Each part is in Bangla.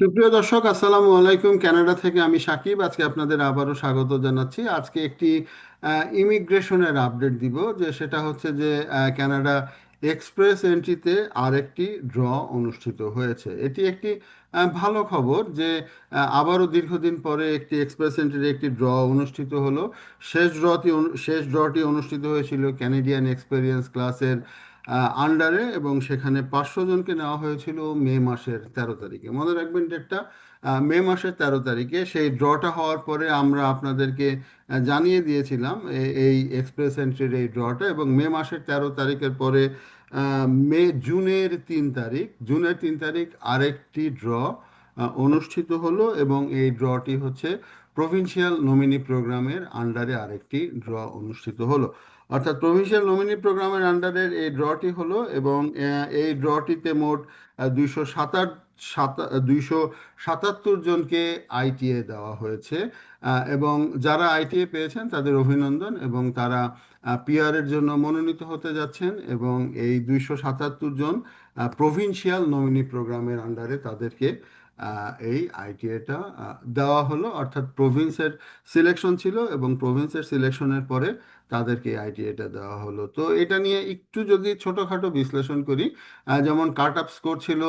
সুপ্রিয় দর্শক, আসসালামু আলাইকুম। কানাডা থেকে আমি সাকিব। আজকে আপনাদের আবারও স্বাগত জানাচ্ছি। আজকে একটি ইমিগ্রেশনের আপডেট দিব, যে সেটা হচ্ছে যে কানাডা এক্সপ্রেস এন্ট্রিতে আরেকটি ড্র অনুষ্ঠিত হয়েছে। এটি একটি ভালো খবর যে আবারও দীর্ঘদিন পরে একটি এক্সপ্রেস এন্ট্রির একটি ড্র অনুষ্ঠিত হলো। শেষ ড্রটি শেষ ড্রটি অনুষ্ঠিত হয়েছিল ক্যানেডিয়ান এক্সপেরিয়েন্স ক্লাসের আন্ডারে এবং সেখানে পাঁচশো জনকে নেওয়া হয়েছিল মে মাসের তেরো তারিখে। মনে রাখবেন ডেটটা মে মাসের তেরো তারিখে সেই ড্রটা হওয়ার পরে আমরা আপনাদেরকে জানিয়ে দিয়েছিলাম এই এক্সপ্রেস এন্ট্রির এই ড্রটা এবং মে মাসের তেরো তারিখের পরে মে, জুনের তিন তারিখ, জুনের তিন তারিখ আরেকটি ড্র অনুষ্ঠিত হলো এবং এই ড্রটি হচ্ছে প্রভিন্সিয়াল নমিনি প্রোগ্রামের আন্ডারে আরেকটি ড্র অনুষ্ঠিত হলো। অর্থাৎ প্রভিন্সিয়াল নমিনি প্রোগ্রামের আন্ডারের এই ড্রটি হলো এবং এই ড্রটিতে মোট দুইশো সাতাশ সাতা, দুইশো সাতাত্তর জনকে আইটিএ দেওয়া হয়েছে। এবং যারা আইটিএ পেয়েছেন তাদের অভিনন্দন এবং তারা পিআরের জন্য মনোনীত হতে যাচ্ছেন এবং এই দুইশো সাতাত্তর জন প্রভিন্সিয়াল নমিনি প্রোগ্রামের আন্ডারে তাদেরকে এই আইটিএটা দেওয়া হলো। অর্থাৎ প্রভিন্সের সিলেকশন ছিল এবং প্রভিন্সের সিলেকশনের পরে তাদেরকে আইটিআইটা দেওয়া হলো। তো এটা নিয়ে একটু যদি ছোটোখাটো বিশ্লেষণ করি যেমন কাট আপ স্কোর ছিল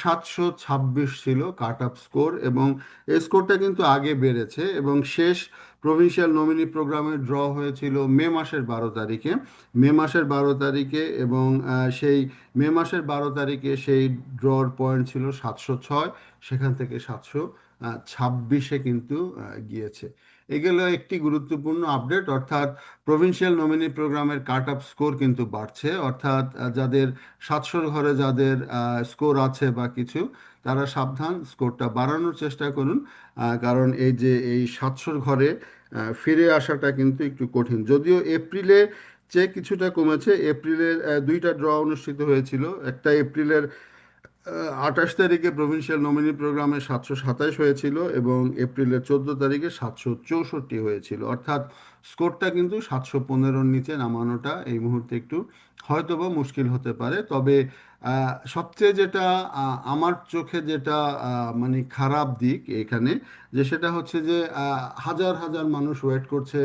সাতশো ছাব্বিশ ছিল কাট আপ স্কোর এবং এই স্কোরটা কিন্তু আগে বেড়েছে এবং শেষ প্রভিন্সিয়াল নমিনি প্রোগ্রামে ড্র হয়েছিল মে মাসের বারো তারিখে। মে মাসের বারো তারিখে এবং সেই মে মাসের বারো তারিখে সেই ড্রর পয়েন্ট ছিল সাতশো ছয়। সেখান থেকে সাতশো ছাব্বিশে কিন্তু গিয়েছে। এগুলো একটি গুরুত্বপূর্ণ আপডেট অর্থাৎ প্রভিন্সিয়াল নমিনি প্রোগ্রামের কাট আপ স্কোর কিন্তু বাড়ছে। অর্থাৎ যাদের সাতশোর ঘরে যাদের স্কোর আছে বা কিছু তারা সাবধান, স্কোরটা বাড়ানোর চেষ্টা করুন। কারণ এই যে এই সাতশোর ঘরে ফিরে আসাটা কিন্তু একটু কঠিন। যদিও এপ্রিলে চেয়ে কিছুটা কমেছে, এপ্রিলের দুইটা ড্র অনুষ্ঠিত হয়েছিল। একটা এপ্রিলের আঠাশ তারিখে প্রভিন্সিয়াল নমিনি প্রোগ্রামে সাতশো সাতাশ হয়েছিল এবং এপ্রিলের চোদ্দ তারিখে সাতশো চৌষট্টি হয়েছিল। অর্থাৎ স্কোরটা কিন্তু সাতশো পনেরোর নিচে নামানোটা এই মুহূর্তে একটু হয়তোবা মুশকিল হতে পারে। তবে সবচেয়ে যেটা আমার চোখে যেটা মানে খারাপ দিক এখানে যে সেটা হচ্ছে যে হাজার হাজার মানুষ ওয়েট করছে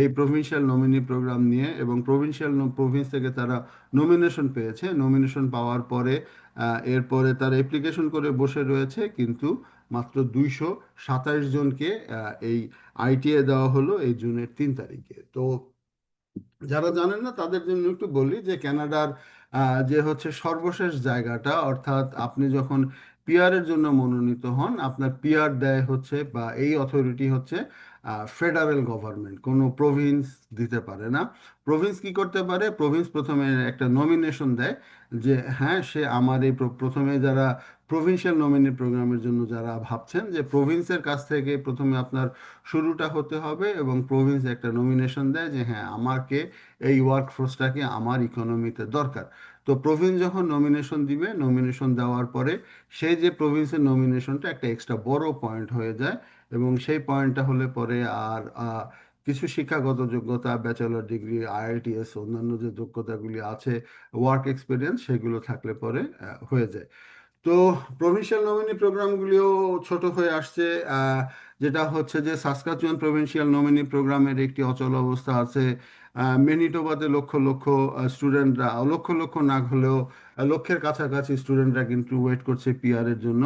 এই প্রভিন্সিয়াল নমিনি প্রোগ্রাম নিয়ে এবং প্রভিন্সিয়াল প্রভিন্স থেকে তারা নমিনেশন পেয়েছে। নমিনেশন পাওয়ার পরে এরপরে তার অ্যাপ্লিকেশন করে বসে রয়েছে, কিন্তু মাত্র দুইশো সাতাশ জনকে এই আইটিএ দেওয়া হলো এই জুনের তিন তারিখে। তো যারা জানেন না, তাদের জন্য একটু বলি যে, কানাডার যে হচ্ছে সর্বশেষ জায়গাটা, অর্থাৎ আপনি যখন পিআর এর জন্য মনোনীত হন। আপনার পিয়ার দেয় হচ্ছে বা এই অথরিটি হচ্ছে ফেডারেল গভর্নমেন্ট কোনো প্রভিন্স দিতে পারে না। প্রভিন্স কি করতে পারে? প্রভিন্স প্রথমে একটা নমিনেশন দেয় যে হ্যাঁ সে আমার এই প্রথমে যারা প্রভিন্সিয়াল নমিনি প্রোগ্রামের জন্য যারা ভাবছেন যে প্রভিন্সের কাছ থেকে প্রথমে আপনার শুরুটা হতে হবে এবং প্রভিন্স একটা নমিনেশন দেয় যে হ্যাঁ আমাকে এই ওয়ার্ক ফোর্সটাকে আমার ইকোনমিতে দরকার। তো প্রভিন্স যখন নমিনেশন দিবে নমিনেশন দেওয়ার পরে সেই যে প্রভিন্সের নমিনেশনটা একটা এক্সট্রা বড় পয়েন্ট হয়ে যায় এবং সেই পয়েন্টটা হলে পরে আর কিছু শিক্ষাগত যোগ্যতা ব্যাচেলর ডিগ্রি আইএলটিএস অন্যান্য যে যোগ্যতাগুলি আছে ওয়ার্ক এক্সপিরিয়েন্স সেগুলো থাকলে পরে হয়ে যায়। তো প্রভিন্সিয়াল নমিনি প্রোগ্রামগুলিও ছোট হয়ে আসছে যেটা হচ্ছে যে সাসকাচুয়ান প্রভিন্সিয়াল নমিনি প্রোগ্রামের একটি অচল অবস্থা আছে আহ, ম্যানিটোবাতে লক্ষ লক্ষ স্টুডেন্টরা লক্ষ লক্ষ না হলেও লক্ষের কাছাকাছি স্টুডেন্টরা কিন্তু ওয়েট করছে পিআর এর জন্য।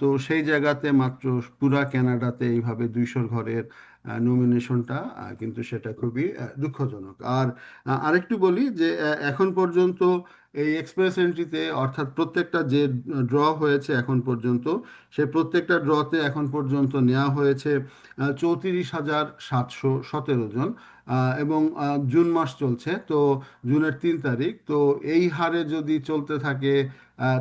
তো সেই জায়গাতে মাত্র পুরা কানাডাতে এইভাবে দুইশোর ঘরের নমিনেশনটা কিন্তু সেটা খুবই দুঃখজনক। আর আরেকটু বলি যে এখন পর্যন্ত এই এক্সপ্রেস এন্ট্রিতে অর্থাৎ প্রত্যেকটা যে ড্র হয়েছে এখন পর্যন্ত সে প্রত্যেকটা ড্রতে এখন পর্যন্ত নেওয়া হয়েছে চৌত্রিশ হাজার সাতশো সতেরো জন। এবং জুন মাস চলছে, তো জুনের তিন তারিখ, তো এই হারে যদি চলতে থাকে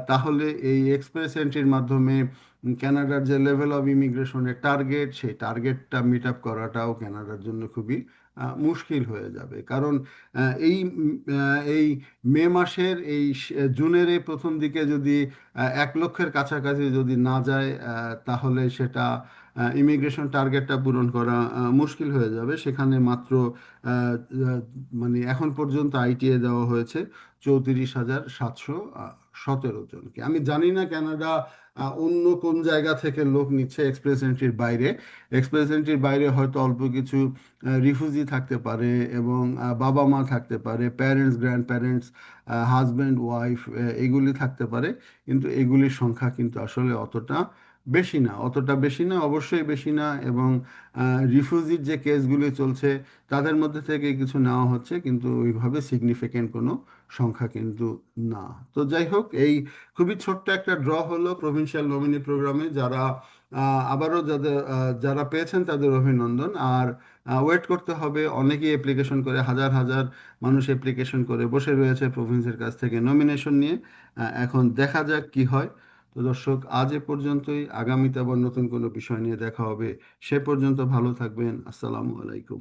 তাহলে এই এক্সপ্রেস এন্ট্রির মাধ্যমে উম, কানাডার যে লেভেল অফ ইমিগ্রেশনের টার্গেট সেই টার্গেটটা মিট আপ করাটাও কানাডার জন্য খুবই মুশকিল হয়ে যাবে। কারণ এই এই মে মাসের এই জুনের এই প্রথম দিকে যদি এক লক্ষের কাছাকাছি যদি না যায় তাহলে সেটা ইমিগ্রেশন টার্গেটটা পূরণ করা মুশকিল হয়ে যাবে। সেখানে মাত্র মানে এখন পর্যন্ত আইটিএ দেওয়া হয়েছে। চৌত্রিশ হাজার সাতশো সতেরো জনকে। আমি জানি না কানাডা অন্য কোন জায়গা থেকে লোক নিচ্ছে এক্সপ্রেস এন্ট্রির বাইরে। এক্সপ্রেস এন্ট্রির বাইরে হয়তো অল্প কিছু রিফিউজি থাকতে পারে এবং বাবা মা থাকতে পারে parents grandparents husband wife এগুলি থাকতে পারে। কিন্তু এগুলির সংখ্যা কিন্তু আসলে অতটা বেশি না, অতটা বেশি না, অবশ্যই বেশি না এবং রিফিউজির যে কেসগুলি চলছে তাদের মধ্যে থেকে কিছু নেওয়া হচ্ছে কিন্তু ওইভাবে সিগনিফিকেন্ট কোনো সংখ্যা কিন্তু না। তো যাই হোক, এই খুবই ছোট্ট একটা ড্র হলো প্রভিন্সিয়াল নমিনি প্রোগ্রামে যারা আবারও যাদের যারা পেয়েছেন তাদের অভিনন্দন। আর ওয়েট করতে হবে, অনেকেই অ্যাপ্লিকেশন করে, হাজার হাজার মানুষ অ্যাপ্লিকেশন করে বসে রয়েছে প্রভিন্সের কাছ থেকে নমিনেশন নিয়ে। এখন দেখা যাক কি হয়। তো দর্শক, আজ এ পর্যন্তই। আগামীতে আবার নতুন কোনো বিষয় নিয়ে দেখা হবে। সে পর্যন্ত ভালো থাকবেন। আসসালামু আলাইকুম।